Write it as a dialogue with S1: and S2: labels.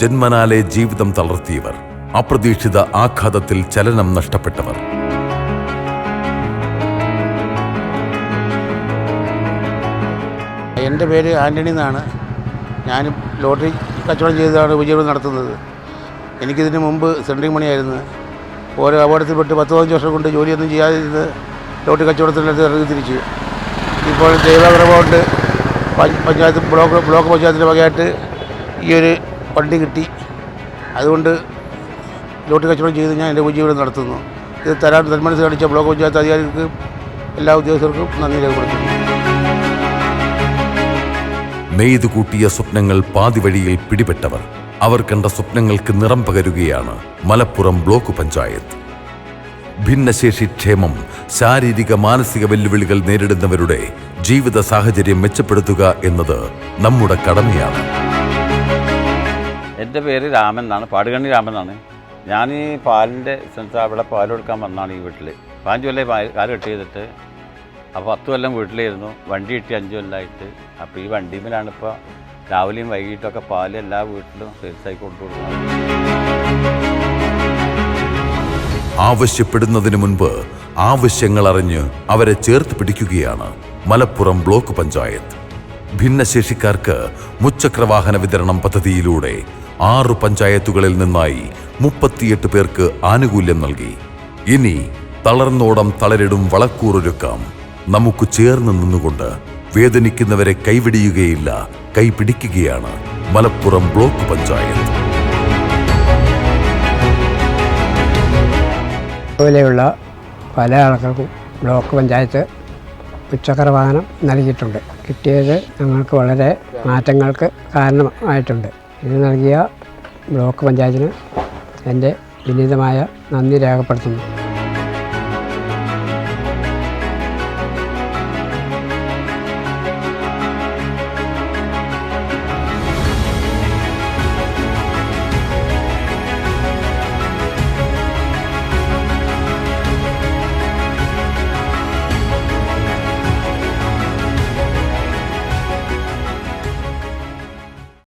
S1: ജന്മനാലെ ജീവിതം തളർത്തിയവർ അപ്രതീക്ഷിത ആഘാതത്തിൽ ചലനം നഷ്ടപ്പെട്ടവർ.
S2: എന്റെ പേര് ആന്റണി എന്നാണ്. ഞാൻ ലോട്ടറി കച്ചവടം ചെയ്താണ് ഉപജീവനം നടത്തുന്നത്. എനിക്കിതിന് മുമ്പ് സെൻട്രിങ് മണിയായിരുന്നു ഓരോ അപകടത്തിൽപ്പെട്ട് പത്ത് പതിനഞ്ച് വർഷം കൊണ്ട് ജോലിയൊന്നും ചെയ്യാതിരുന്ന് ലോട്ടറി കച്ചവടത്തിനടുത്ത് ഇറങ്ങി തിരിച്ചു. ഇപ്പോൾ ദൈവകൃപ പഞ്ചായത്ത് ബ്ലോക്ക് ബ്ലോക്ക് പഞ്ചായത്തിന്റെ വകയായിട്ട് ഈ ഒരു വണ്ടി കിട്ടി. അതുകൊണ്ട് ലോട്ടറി കച്ചവടം ചെയ്ത് ഞാൻ എന്റെ ഉപജീവനം നടത്തുന്നു. ഇത് തരാൻ തന്മനസ് കാണിച്ച ബ്ലോക്ക് പഞ്ചായത്ത് അധികാരികൾക്ക് എല്ലാ ഉദ്യോഗസ്ഥർക്കും നന്ദി രേഖപ്പെടുത്തുന്നു.
S1: നെയ്തു കൂട്ടിയ സ്വപ്നങ്ങൾ പാതിവഴിയിൽ പിടിപെട്ടവർ അവർ കണ്ട സ്വപ്നങ്ങൾക്ക് നിറം പകരുകയാണ് മലപ്പുറം ബ്ലോക്ക് പഞ്ചായത്ത്. ഭിന്നശേഷി ക്ഷേമം ശാരീരിക മാനസിക വെല്ലുവിളികൾ നേരിടുന്നവരുടെ ജീവിത സാഹചര്യം മെച്ചപ്പെടുത്തുക എന്നത് നമ്മുടെ കടമയാണ്.
S3: എന്റെ പേര് രാമൻ എന്നാണ്. പാടുകണ്ണി രാമൻ എന്നാണ്. ഞാൻ ഈ പാലിന്റെ സെൻസ് അവിടെ പാൽ കൊടുക്കാൻ വന്നാണ് ഈ വീട്ടിൽ പതിനഞ്ച് കൊല്ലം കാൽ കെട്ട് ചെയ്തിട്ട് അപ്പോൾ പത്ത് കൊല്ലം വീട്ടിലായിരുന്നു. വണ്ടി കിട്ടി അഞ്ച് കൊല്ലമായിട്ട് അപ്പോൾ ഈ വണ്ടിമേലാണ് ഇപ്പോൾ രാവിലെയും വൈകിട്ടൊക്കെ പാൽ എല്ലാ വീട്ടിലും സെയിൽസായി കൊടുക്കുന്നത്.
S1: ആവശ്യപ്പെടുന്നതിന് മുൻപ് ആവശ്യങ്ങൾ അറിഞ്ഞ് അവരെ ചേർത്ത് പിടിക്കുകയാണ് മലപ്പുറം ബ്ലോക്ക് പഞ്ചായത്ത്. ഭിന്നശേഷിക്കാർക്ക് മുച്ചക്രവാഹന വിതരണം പദ്ധതിയിലൂടെ ആറു പഞ്ചായത്തുകളിൽ നിന്നായി മുപ്പത്തിയെട്ട് പേർക്ക് ആനുകൂല്യം നൽകി. ഇനി തളർന്നോടം തളരിടും വളക്കൂറൊരുക്കാം. നമുക്ക് ചേർന്ന് നിന്നുകൊണ്ട് വേദനിക്കുന്നവരെ കൈവിടിയുകയില്ല കൈപിടിക്കുകയാണ് മലപ്പുറം ബ്ലോക്ക് പഞ്ചായത്ത്.
S4: പോലെയുള്ള പല ആൾക്കാർക്കും ബ്ലോക്ക് പഞ്ചായത്ത് ഉച്ചക്കര വാഹനം നൽകിയിട്ടുണ്ട്. കിട്ടിയത് ഞങ്ങൾക്ക് വളരെ മാറ്റങ്ങൾക്ക് കാരണമായിട്ടുണ്ട്. ഇത് നൽകിയ ബ്ലോക്ക് പഞ്ചായത്തിന് എന്റെ വിനീതമായ നന്ദി രേഖപ്പെടുത്തുന്നു.